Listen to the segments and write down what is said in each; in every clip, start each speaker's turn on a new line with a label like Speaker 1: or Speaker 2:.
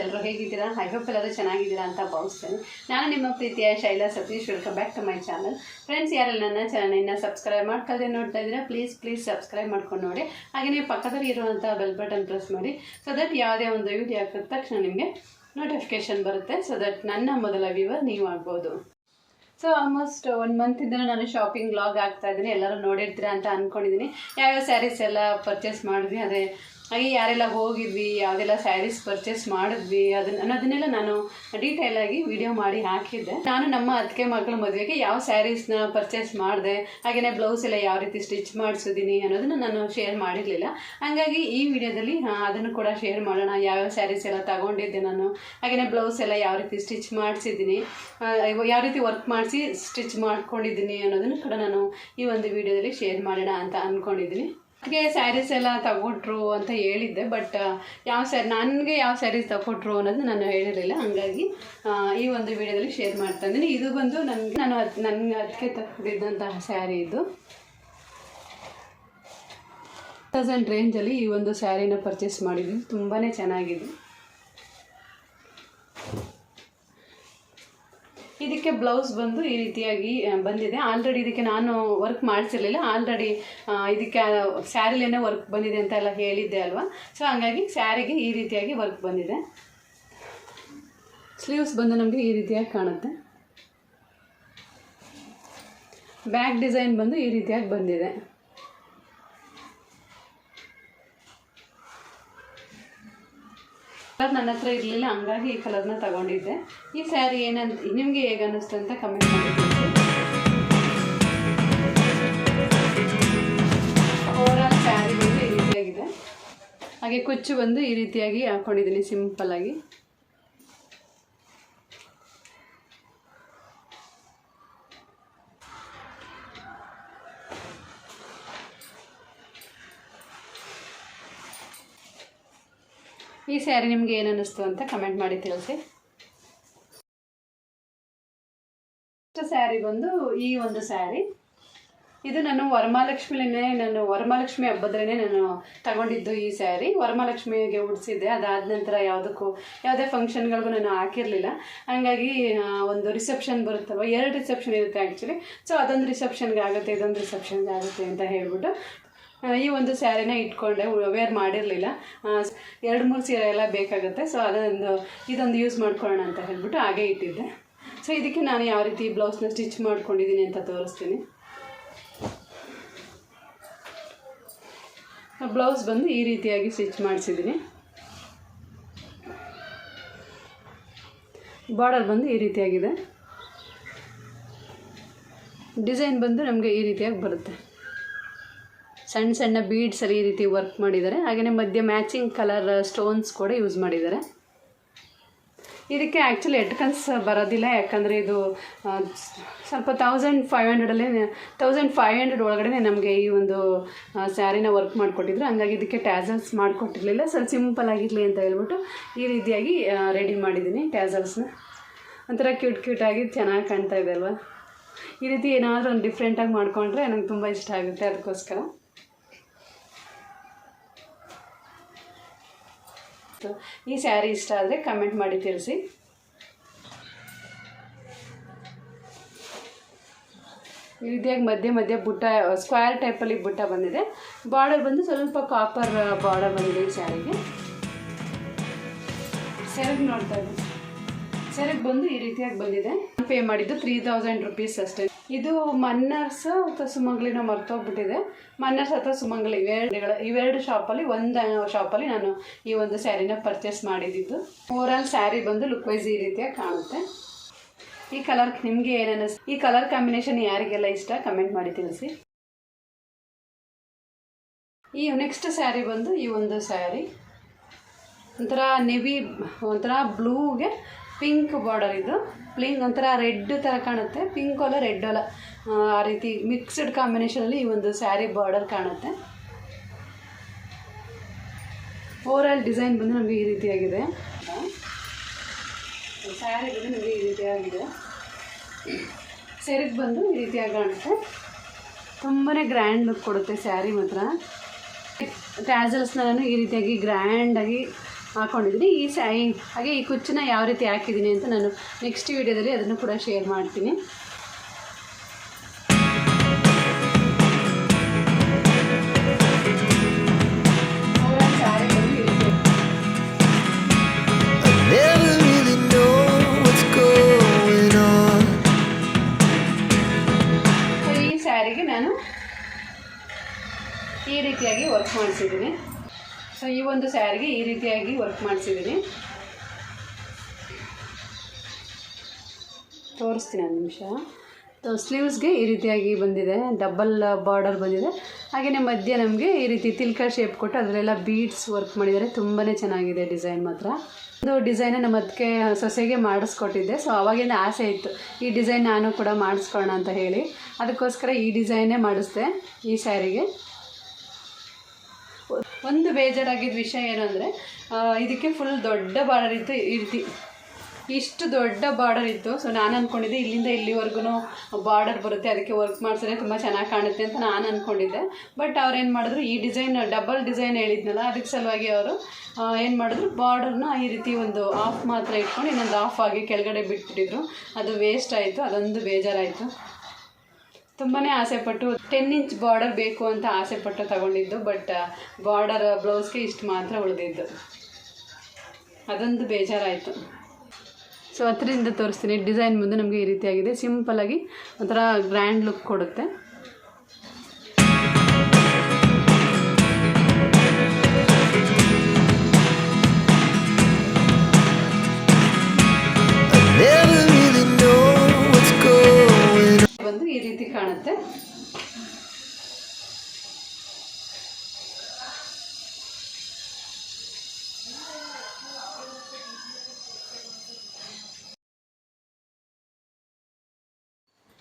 Speaker 1: ಎಲ್ಲರೂ ಹೇಗಿದ್ದೀರಾ? I hope ಎಲ್ಲರೂ ಚೆನ್ನಾಗಿದ್ದೀರಾ ಅಂತ ಭಾವಿಸ್ತೇನೆ. ನಾನು ನಿಮ್ಮ ಪ್ರೀತಿಯ Shaila Satish. Welcome back to my channel friends ಯಾರೆಲ್ಲ ನನ್ನ ಚಾನಲ್ನ ಸಬ್ಸ್ಕ್ರೈಬ್ ಮಾಡ್ಕೊಳ್ಳದೆ ನೋಡ್ತಾ ಇದ್ದೀರಾ ಪ್ಲೀಸ್ ಪ್ಲೀಸ್ ಸಬ್ಸ್ಕ್ರೈಬ್ ಮಾಡ್ಕೊಂಡು ನೋಡಿ. ಹಾಗೆಯೇ ಪಕ್ಕದಲ್ಲಿ ಇರುವಂಥ ಬೆಲ್ ಬಟನ್ ಪ್ರೆಸ್ ಮಾಡಿ. ಸೊ ದಟ್ ಯಾವುದೇ ಒಂದು ವಿಡಿಯೋ ಹಾಕಿದ ತಕ್ಷಣ ನಿಮಗೆ ನೋಟಿಫಿಕೇಶನ್ ಬರುತ್ತೆ. ಸೊ ದಟ್ ನನ್ನ ಮೊದಲ ವ್ಯೂವರ್ ನೀವು ಆಗ್ಬೋದು. ಸೊ ಆಲ್ಮೋಸ್ಟ್ ಒನ್ ಮಂತಿಂದ ನಾನು ಶಾಪಿಂಗ್ ಬ್ಲಾಗ್ ಆಗ್ತಾ ಇದ್ದೀನಿ. ಎಲ್ಲರೂ ನೋಡಿರ್ತೀರಾ ಅಂತ ಅಂದ್ಕೊಂಡಿದ್ದೀನಿ ಯಾವ್ಯಾವ ಸ್ಯಾರೀಸ್ ಎಲ್ಲ ಪರ್ಚೇಸ್ ಮಾಡಿದ್ವಿ ಅದೇ ಹಾಗೆ ಯಾರೆಲ್ಲ ಹೋಗಿದ್ವಿ, ಯಾವ್ದೆಲ್ಲ ಸ್ಯಾರೀಸ್ ಪರ್ಚೇಸ್ ಮಾಡಿದ್ವಿ ಅದನ್ನ ಅನ್ನೋದನ್ನೆಲ್ಲ ನಾನು ಡೀಟೇಲ್ ಆಗಿ ವಿಡಿಯೋ ಮಾಡಿ ಹಾಕಿದ್ದೆ. ನಾನು ನಮ್ಮ ಅದಕ್ಕೆ ಮಕ್ಕಳ ಮದುವೆಗೆ ಯಾವ ಸ್ಯಾರೀಸ್ನ ಪರ್ಚೇಸ್ ಮಾಡಿದೆ ಹಾಗೆಯೇ ಬ್ಲೌಸ್ ಎಲ್ಲ ಯಾವ ರೀತಿ ಸ್ಟಿಚ್ ಮಾಡಿಸಿದ್ದೀನಿ ಅನ್ನೋದನ್ನ ನಾನು ಶೇರ್ ಮಾಡಿರಲಿಲ್ಲ. ಹಾಗಾಗಿ ಈ ವಿಡಿಯೋದಲ್ಲಿ ಅದನ್ನು ಕೂಡ ಶೇರ್ ಮಾಡೋಣ ಯಾವ್ಯಾವ ಸ್ಯಾರೀಸ್ ಎಲ್ಲ ತಗೊಂಡಿದ್ದೆ ನಾನು ಹಾಗೆಯೇ ಬ್ಲೌಸ್ ಎಲ್ಲ ಯಾವ ರೀತಿ ಸ್ಟಿಚ್ ಮಾಡಿಸಿದ್ದೀನಿ ಯಾವ ರೀತಿ ವರ್ಕ್ ಮಾಡಿಸಿ ಸ್ಟಿಚ್ ಮಾಡ್ಕೊಂಡಿದ್ದೀನಿ ಅನ್ನೋದನ್ನು ಕೂಡ ನಾನು ಈ ಒಂದು ವಿಡಿಯೋದಲ್ಲಿ ಶೇರ್ ಮಾಡೋಣ ಅಂತ ಅಂದ್ಕೊಂಡಿದ್ದೀನಿ ಹಾಗೆ ಸ್ಯಾರೀಸ್ ಎಲ್ಲ ತಗೊಟ್ರು ಅಂತ ಹೇಳಿದ್ದೆ ಬಟ್ ಯಾವ ಸ್ಯಾರಿ ನನಗೆ ಯಾವ ಸ್ಯಾರೀಸ್ ತಗೊಟ್ರು ಅನ್ನೋದು ನಾನು ಹೇಳಿರಲಿಲ್ಲ. ಹಂಗಾಗಿ ಈ ಒಂದು ವಿಡಿಯೋದಲ್ಲಿ ಶೇರ್ ಮಾಡ್ತಾ ಇದ್ದೀನಿ. ಇದು ಬಂದು ನನಗೆ, ನಾನು ಅದು, ನನಗೆ ಅದಕ್ಕೆ ತಗೊಂಡಿದ್ದಂತಹ ಸ್ಯಾರಿ ಇದು. ತೌಸಂಡ್ ರೇಂಜಲ್ಲಿ ಈ ಒಂದು ಸ್ಯಾರಿನ ಪರ್ಚೇಸ್ ಮಾಡಿದ್ವಿ ತುಂಬಾ ಚೆನ್ನಾಗಿದೆ. ಇದಕ್ಕೆ ಬ್ಲೌಸ್ ಬಂದು ಈ ರೀತಿಯಾಗಿ ಬಂದಿದೆ. ಆಲ್ರೆಡಿ ಇದಕ್ಕೆ ನಾನು ವರ್ಕ್ ಮಾಡಿಸಿರ್ಲಿಲ್ಲ. ಆಲ್ರೆಡಿ ಇದಕ್ಕೆ ಸ್ಯಾರಿಲೇನೆ ವರ್ಕ್ ಬಂದಿದೆ ಅಂತ ಎಲ್ಲ ಹೇಳಿದ್ದೆ ಅಲ್ವಾ? ಸೊ ಹಂಗಾಗಿ ಸ್ಯಾರಿಗೆ ಈ ರೀತಿಯಾಗಿ ವರ್ಕ್ ಬಂದಿದೆ. ಸ್ಲೀವ್ಸ್ ಬಂದು ನಮಗೆ ಈ ರೀತಿಯಾಗಿ ಕಾಣುತ್ತೆ. ಬ್ಯಾಕ್ ಡಿಸೈನ್ ಬಂದು ಈ ರೀತಿಯಾಗಿ ಬಂದಿದೆ. ಕಲರ್ ನನ್ನ ಹತ್ರ ಇರಲಿಲ್ಲ, ಹಂಗಾಗಿ ಈ ಕಲರ್ನ ತಗೊಂಡಿದ್ದೆ. ಈ ಸ್ಯಾರಿ ಏನಂತ ನಿಮಗೆ ಹೇಗೆ ಅನ್ನಿಸ್ತು ಅಂತ ಕಮೆಂಟ್ ಮಾಡಿ. ಸ್ಯಾರಿ ಬಂದು ಈ ರೀತಿಯಾಗಿದೆ. ಹಾಗೆ ಕುಚ್ಚು ಬಂದು ಈ ರೀತಿಯಾಗಿ ಹಾಕ್ಕೊಂಡಿದ್ದೀನಿ ಸಿಂಪಲ್ ಈ ಸ್ಯಾರಿ ನಿಮಗೆ ಏನು ಅನ್ನಿಸ್ತು ಅಂತ ಕಮೆಂಟ್ ಮಾಡಿ ತಿಳಿಸಿ. ಸ್ಯಾರಿ ಬಂದು ಈ ಒಂದು ಸ್ಯಾರಿ ಇದು ನಾನು ವರಮಹಾಲಕ್ಷ್ಮಿಲೇ ನಾನು ವರಮಹಾಲಕ್ಷ್ಮಿ ಹಬ್ಬದ್ರೇ ನಾನು ತಗೊಂಡಿದ್ದು ಈ ಸ್ಯಾರಿ ವರಮಹಾಲಕ್ಷ್ಮಿಗೆ ಉಡಿಸಿದ್ದೆ. ಅದಾದ ನಂತರ ಯಾವುದಕ್ಕೂ ಯಾವುದೇ ಫಂಕ್ಷನ್ಗಳಿಗೂ ನಾನು ಹಾಕಿರಲಿಲ್ಲ. ಹಾಗಾಗಿ ಒಂದು ರಿಸೆಪ್ಷನ್ ಬರುತ್ತಲ್ವ, ಎರಡು ರಿಸೆಪ್ಷನ್ ಇರುತ್ತೆ ಆ್ಯಕ್ಚುಲಿ ಸೊ ಅದೊಂದು ರಿಸೆಪ್ಷನ್ಗೆ ಆಗುತ್ತೆ, ಇದೊಂದು ರಿಸೆಪ್ಷನ್ಗೆ ಆಗುತ್ತೆ ಅಂತ ಹೇಳ್ಬಿಟ್ಟು ಈ ಒಂದು ಸ್ಯಾರಿನ ಇಟ್ಕೊಂಡೆ ವೇರ್ ಮಾಡಿರಲಿಲ್ಲ. ಎರಡು, ಮೂರು ಸೀರೆ ಎಲ್ಲ ಬೇಕಾಗುತ್ತೆ. ಸೊ ಅದೊಂದು, ಇದೊಂದು ಯೂಸ್ ಮಾಡ್ಕೊಳ್ಳೋಣ ಅಂತ ಹೇಳ್ಬಿಟ್ಟು ಹಾಗೆ ಇಟ್ಟಿದ್ದೆ. ಸೊ ಇದಕ್ಕೆ ನಾನು ಯಾವ ರೀತಿ ಬ್ಲೌಸ್ನ ಸ್ಟಿಚ್ ಮಾಡ್ಕೊಂಡಿದ್ದೀನಿ ಅಂತ ತೋರಿಸ್ತೀನಿ. ಬ್ಲೌಸ್ ಬಂದು ಈ ರೀತಿಯಾಗಿ ಸ್ಟಿಚ್ ಮಾಡಿಸಿದ್ದೀನಿ. ಬಾರ್ಡರ್ ಬಂದು ಈ ರೀತಿಯಾಗಿದೆ. ಡಿಸೈನ್ ಬಂದು ನಮಗೆ ಈ ರೀತಿಯಾಗಿ ಬರುತ್ತೆ. ಸಣ್ಣ ಸಣ್ಣ ಬೀಡ್ಸಲ್ಲಿ ಈ ರೀತಿ ವರ್ಕ್ ಮಾಡಿದ್ದಾರೆ. ಹಾಗೆಯೇ ಮಧ್ಯೆ ಮ್ಯಾಚಿಂಗ್ ಕಲರ್ ಸ್ಟೋನ್ಸ್ ಕೂಡ ಯೂಸ್ ಮಾಡಿದ್ದಾರೆ. ಇದಕ್ಕೆ ಆ್ಯಕ್ಚುಲಿ ಎಟ್ಕನ್ಸ್ ಬರೋದಿಲ್ಲ, ಯಾಕಂದರೆ ಇದು ಸ್ವಲ್ಪ ತೌಸಂಡ್ ಫೈವ್ ಹಂಡ್ರೆಡಲ್ಲೇ ತೌಸಂಡ್ ಫೈವ್ ಹಂಡ್ರೆಡ್ ಒಳಗಡೆ ನಮಗೆ ಈ ಒಂದು ಸ್ಯಾರಿನ ವರ್ಕ್ ಮಾಡಿಕೊಟ್ಟಿದ್ರು. ಹಂಗಾಗಿ ಇದಕ್ಕೆ ಟ್ಯಾಸಲ್ಸ್ ಮಾಡಿಕೊಟ್ಟಿರಲಿಲ್ಲ. ಸ್ವಲ್ಪ ಸಿಂಪಲ್ ಆಗಿರಲಿ ಅಂತ ಹೇಳ್ಬಿಟ್ಟು ಈ ರೀತಿಯಾಗಿ ರೆಡಿ ಮಾಡಿದ್ದೀನಿ ಟ್ಯಾಸಲ್ಸ್ನ ಒಂಥರ ಕ್ಯೂಟ್ ಕ್ಯೂಟಾಗಿ ಚೆನ್ನಾಗಿ ಕಾಣ್ತಾ ಇದೆ ಅಲ್ವಾ? ಈ ರೀತಿ ಏನಾದರೂ ಒಂದು ಡಿಫ್ರೆಂಟಾಗಿ ಮಾಡಿಕೊಂಡ್ರೆ ನಂಗೆ ತುಂಬ ಇಷ್ಟ ಆಗುತ್ತೆ ಅದಕ್ಕೋಸ್ಕರ. ಈ ಸ್ಯಾರಿ ಇಷ್ಟ ಆದರೆ ಕಮೆಂಟ್ ಮಾಡಿ ತಿಳಿಸಿ. ಈ ರೀತಿಯಾಗಿ ಮಧ್ಯೆ ಮಧ್ಯೆ ಬುಟ್ಟ ಸ್ಕ್ವೇರ್ ಟೈಪಲ್ಲಿ ಬುಟ್ಟ ಬಂದಿದೆ. ಬಾರ್ಡರ್ ಬಂದು ಸ್ವಲ್ಪ ಕಾಪರ್ ಬಾರ್ಡರ್ ಬಂದಿದೆ ಈ ಸ್ಯಾರಿಗೆ ಸೆರಗ್ ನೋಡ್ತಾ ಇದ್ದೀನಿ ಸೆರಗ್ ಬಂದು ಈ ರೀತಿಯಾಗಿ ಬಂದಿದೆ. ಪೇ ಮಾಡಿದ್ದು ತ್ರೀ ತೌಸಂಡ್ ರುಪೀಸ್ ಅಷ್ಟೇ. ಇದು ಮನ್ನರ್ಸ್ ಅಥವಾ ಸುಮಂಗ್ಲಿನ ಮರ್ತೋಗ್ಬಿಟ್ಟಿದೆ. ಮನ್ನರ್ಸ್ ಅಥವಾ ಸುಮಂಗ್ಲಿ ಇವೆರಡುಗಳ ಇವೆರಡು ಶಾಪಲ್ಲಿ, ಒಂದು ಶಾಪಲ್ಲಿ ನಾನು ಈ ಒಂದು ಸ್ಯಾರಿನ ಪರ್ಚೇಸ್ ಮಾಡಿದ್ದು. ಓವರಾಲ್ ಸ್ಯಾರಿ ಬಂದು ಲುಕ್ ವೈಸ್ ಈ ರೀತಿಯಾಗಿ ಕಾಣುತ್ತೆ. ಈ ಕಲರ್ ನಿಮಗೆ ಏನೇನು ಈ ಕಲರ್ ಕಾಂಬಿನೇಷನ್ ಯಾರಿಗೆಲ್ಲ ಇಷ್ಟ ಕಮೆಂಟ್ ಮಾಡಿ ತಿಳಿಸಿ. ಈ ನೆಕ್ಸ್ಟ್ ಸ್ಯಾರಿ ಬಂದು ಈ ಒಂದು ಸ್ಯಾರಿ. ಒಂಥರ ನೆವಿ ಒಂಥರ ಬ್ಲೂಗೆ ಪಿಂಕ್ ಬಾರ್ಡರ್ ಇದು. ಪ್ಲೇನ್ ಒಂಥರ ರೆಡ್ ಥರ ಕಾಣುತ್ತೆ. ಪಿಂಕ್ ಅಲ್ಲ ರೆಡ್ ಅಲ್ಲ. ಆ, ಆ ರೀತಿ ಮಿಕ್ಸ್ಡ್ ಕಾಂಬಿನೇಷನಲ್ಲಿ ಈ ಒಂದು ಸ್ಯಾರಿ ಬಾರ್ಡರ್ ಕಾಣುತ್ತೆ. ಓವರಾಲ್ ಡಿಸೈನ್ ಬಂದು ನಮಗೆ ಈ ರೀತಿಯಾಗಿದೆ. ಸ್ಯಾರಿ ಬಂದು ನಮಗೆ ಈ ರೀತಿಯಾಗಿದೆ. ಸೆರಿಗೆ ಬಂದು ಈ ರೀತಿಯಾಗಿ ಕಾಣುತ್ತೆ. ತುಂಬಾ ಗ್ರ್ಯಾಂಡ್ ಲುಕ್ ಕೊಡುತ್ತೆ ಸ್ಯಾರಿ ಮಾತ್ರ. ಟ್ಯಾಸಲ್ಸ್ನ ನಾನು ಈ ರೀತಿಯಾಗಿ ಗ್ರ್ಯಾಂಡಾಗಿ ಹಾಕೊಂಡಿದ್ದೀನಿ. ಈ ಸ್ಯಾಯಿ ಹಾಗೆ ಈ ಕುಚ್ಚನ್ನ ಯಾವ ರೀತಿ ಹಾಕಿದ್ದೀನಿ ಅಂತ ನಾನು ನೆಕ್ಸ್ಟ್ ವೀಡಿಯೋದಲ್ಲಿ ಅದನ್ನು ಕೂಡ ಶೇರ್ ಮಾಡ್ತೀನಿ. ಈ ಸ್ಯಾರಿಗೆ ನಾನು ಈ ರೀತಿಯಾಗಿ ವರ್ಕ್ ಮಾಡಿಸಿದ್ದೀನಿ ಸೊ ಈ ಒಂದು ಸ್ಯಾರಿಗೆ ಈ ರೀತಿಯಾಗಿ ವರ್ಕ್ ಮಾಡಿಸಿದ್ದೀನಿ ತೋರಿಸ್ತೀನಿ ಒಂದು ನಿಮಿಷ. ಸ್ಲೀವ್ಸ್ಗೆ ಈ ರೀತಿಯಾಗಿ ಬಂದಿದೆ. ಡಬಲ್ ಬಾರ್ಡರ್ ಬಂದಿದೆ. ಹಾಗೆಯೇ ಮಧ್ಯೆ ನಮಗೆ ಈ ರೀತಿ ತಿಲ್ಕ ಶೇಪ್ ಕೊಟ್ಟು ಅದರಲ್ಲೆಲ್ಲ ಬೀಡ್ಸ್ ವರ್ಕ್ ಮಾಡಿದ್ದಾರೆ ತುಂಬಾ ಚೆನ್ನಾಗಿದೆ ಡಿಸೈನ್ ಮಾತ್ರ. ಒಂದು ಡಿಸೈನ್ ನಮ್ಮ ಅದಕ್ಕೆ ಸೊಸೆಗೆ ಮಾಡಿಸ್ಕೊಟ್ಟಿದ್ದೆ. ಸೊ ಅವಾಗಿಂದ ಆಸೆ ಇತ್ತು. ಈ ಡಿಸೈನ್ ನಾನು ಕೂಡ ಮಾಡಿಸ್ಕೊಳ್ಳೋಣ ಅಂತ ಹೇಳಿ. ಅದಕ್ಕೋಸ್ಕರ ಈ ಡಿಸೈನೇ ಮಾಡಿಸ್ದೆ ಈ ಸ್ಯಾರಿಗೆ. ಒಂದು ಬೇಜಾರಾಗಿದ್ದ ವಿಷಯ ಏನಂದರೆ ಇದಕ್ಕೆ ಫುಲ್ ದೊಡ್ಡ ಬಾರ್ಡರ್ ಇತ್ತು ಈ ರೀತಿ. ಇಷ್ಟು ದೊಡ್ಡ ಬಾರ್ಡರ್ ಇತ್ತು. ಸೊ ನಾನು ಅಂದ್ಕೊಂಡಿದ್ದೆ ಇಲ್ಲಿಂದ ಇಲ್ಲಿವರೆಗೂ ಬಾರ್ಡರ್ ಬರುತ್ತೆ, ಅದಕ್ಕೆ ವರ್ಕ್ ಮಾಡಿಸಿದ್ರೆ ತುಂಬ ಚೆನ್ನಾಗಿ ಕಾಣುತ್ತೆ ಅಂತ ನಾನು ಅಂದ್ಕೊಂಡಿದ್ದೆ ಬಟ್ ಅವ್ರು ಏನು ಮಾಡಿದ್ರು, ಈ ಡಿಸೈನ್ ಡಬಲ್ ಡಿಸೈನ್ ಹೇಳಿದ್ನಲ್ಲ, ಅದಕ್ಕೆ ಸಲುವಾಗಿ ಅವರು ಏನು ಮಾಡಿದ್ರು ಬಾರ್ಡರ್ನ ಈ ರೀತಿ ಒಂದು ಆಫ್ ಮಾತ್ರ ಇಟ್ಕೊಂಡು ಇನ್ನೊಂದು ಆಫ್ ಆಗಿ ಕೆಳಗಡೆ ಬಿಟ್ಬಿಟ್ಟಿದ್ರು. ಅದು ವೇಸ್ಟ್ ಆಯಿತು, ಅದೊಂದು ಬೇಜಾರಾಯಿತು. ತುಂಬಾ ಆಸೆಪಟ್ಟು ಟೆನ್ ಇಂಚ್ ಬಾರ್ಡರ್ ಬೇಕು ಅಂತ ಆಸೆಪಟ್ಟು ತಗೊಂಡಿದ್ದು ಬಟ್ ಬಾರ್ಡರ್ ಬ್ಲೌಸ್ಗೆ ಇಷ್ಟು ಮಾತ್ರ ಉಳಿದಿದ್ದು. ಅದೊಂದು ಬೇಜಾರಾಯಿತು. ಸೊ ಅದರಿಂದ ತೋರಿಸ್ತೀನಿ. ಡಿಸೈನ್ ಮುಂದೆ ನಮಗೆ ಈ ರೀತಿಯಾಗಿದೆ. ಆಗಿ ಒಂಥರ ಗ್ರ್ಯಾಂಡ್ ಲುಕ್ ಕೊಡುತ್ತೆ.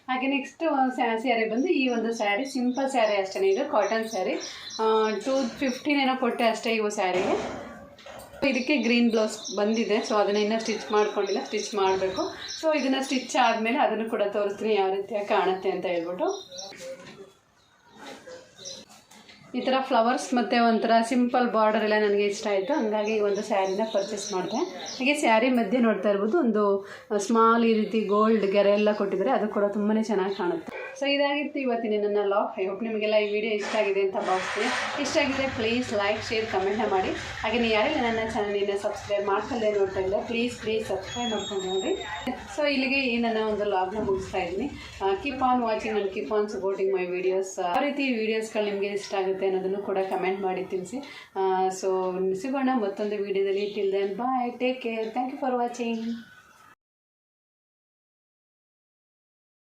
Speaker 1: ಹಾಗೆ ನೆಕ್ಸ್ಟ್ ಸ್ಯಾರಿ ಬಂದು ಈ ಒಂದು ಸ್ಯಾರಿ ಸಿಂಪಲ್ ಸ್ಯಾರಿ ಅಷ್ಟೇ ಇದು ಕಾಟನ್ ಸ್ಯಾರಿ ಟೂ ಫಿಫ್ಟೀನ್ ಏನೋ ಕೊಟ್ಟೆ ಅಷ್ಟೇ ಇವು ಸ್ಯಾರಿಗೆ ಇದಕ್ಕೆ ಗ್ರೀನ್ ಬ್ಲೌಸ್ ಬಂದಿದೆ ಸೊ ಅದನ್ನ ಇನ್ನೂ ಸ್ಟಿಚ್ ಮಾಡ್ಕೊಂಡಿಲ್ಲ, ಸ್ಟಿಚ್ ಮಾಡಬೇಕು. ಸೊ ಇದನ್ನು ಸ್ಟಿಚ್ ಆದಮೇಲೆ ಅದನ್ನು ಕೂಡ ತೋರಿಸ್ತೀನಿ, ಯಾವ ರೀತಿಯಾಗಿ ಕಾಣುತ್ತೆ ಅಂತ ಹೇಳ್ಬಿಟ್ಟು. ಈ ಥರ ಫ್ಲವರ್ಸ್ ಮತ್ತು ಒಂಥರ ಸಿಂಪಲ್ ಬಾರ್ಡರ್ ಎಲ್ಲ ನನಗೆ ಇಷ್ಟ ಆಯಿತು, ಹಂಗಾಗಿ ಒಂದು ಸ್ಯಾರಿನ ಪರ್ಚೇಸ್ ಮಾಡಿದೆ. ಹಾಗೆ ಸ್ಯಾರಿ ಮಧ್ಯೆ ನೋಡ್ತಾ ಇರ್ಬೋದು, ಒಂದು ಸ್ಮಾಲ್ ಈ ರೀತಿ ಗೋಲ್ಡ್ ಗೆರೆ ಎಲ್ಲ ಕೊಟ್ಟಿದ್ದಾರೆ, ಅದು ಕೂಡ ತುಂಬಾ ಚೆನ್ನಾಗಿ ಕಾಣುತ್ತೆ. ಸೊ ಇದಾಗಿತ್ತು ಇವತ್ತಿನ ನನ್ನ ಲಾಗ್ ಐ ಹೋಪ್ ನಿಮಗೆಲ್ಲ ಈ ವಿಡಿಯೋ ಇಷ್ಟ ಆಗಿದೆ ಅಂತ ಭಾವಿಸ್ತೀನಿ. ಇಷ್ಟ ಆಗಿದೆ ಪ್ಲೀಸ್ ಲೈಕ್ ಶೇರ್ ಕಮೆಂಟ್ನ ಮಾಡಿ. ಹಾಗೆ ನೀವು ಯಾರೆಲ್ಲ ನನ್ನ ಚಾನಲಿನ ಸಬ್ಸ್ಕ್ರೈಬ್ ಮಾಡ್ಕೊಳ್ಳೇ ನೋಡ್ತಾ ಇಲ್ಲ ಪ್ಲೀಸ್ ಪ್ಲೀಸ್ ಸಬ್ಸ್ಕ್ರೈಬ್ ಮಾಡ್ಕೊಂಡು ನೋಡಿ ಸೊ ಇಲ್ಲಿಗೆ ಈ ನನ್ನ ಒಂದು ಲಾಗ್ನ ಮುಗಿಸ್ತಾ ಇದ್ದೀನಿ. Keep on watching and keep on supporting my videos ಯಾವ ರೀತಿ ವಿಡಿಯೋಸ್ಗಳು ನಿಮಗೆ ಇಷ್ಟ ಆಗುತ್ತೆ ಅನ್ನೋದನ್ನು ಕೂಡ ಕಮೆಂಟ್ ಮಾಡಿ, ತಿಳಿಸಿ. ಸೊ ಸಿಗೋಣ ಮತ್ತೊಂದು ವಿಡಿಯೋದಲ್ಲಿ till then bye take care thank you for watching